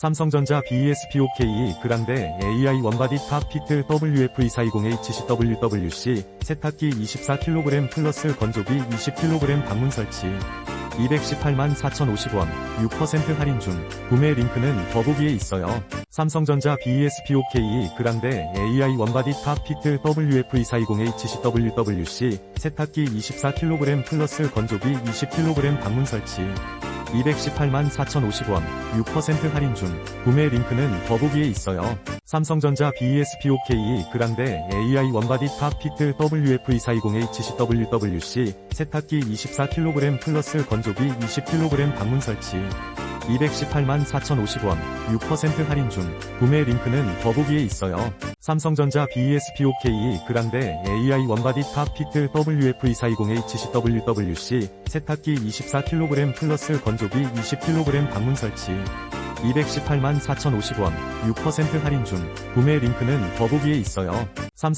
삼성전자 BESPOK 그랑데 AI 원바디 탑 피트 WF240HCWWC 세탁기 24kg 플러스 건조기 20kg 방문 설치. 218만 4,050원 6% 할인 중. 구매 링크는 더보기에 있어요. 삼성전자 BESPOK 그랑데 AI 원바디 탑 피트 WF240HCWWC 세탁기 24kg 플러스 건조기 20kg 방문 설치 218만 4,050원 6% 할인 중 구매 링크는 더보기에 있어요. 삼성전자 BESPOK 그랑데 AI 원바디 탑 피트 WF240HCWWC 세탁기 24kg 플러스 건조기 20kg 방문 설치 218만 4,050원 6% 할인 중 구매 링크는 더보기에 있어요. 삼성전자 BESPOK 그랑데 AI 원바디 탑 피트 WF240HCWWC 세탁기 24kg 플러스 건조기 20kg 방문 설치 218만 4,050원 6% 할인 중 구매 링크는 더보기에 있어요. 삼성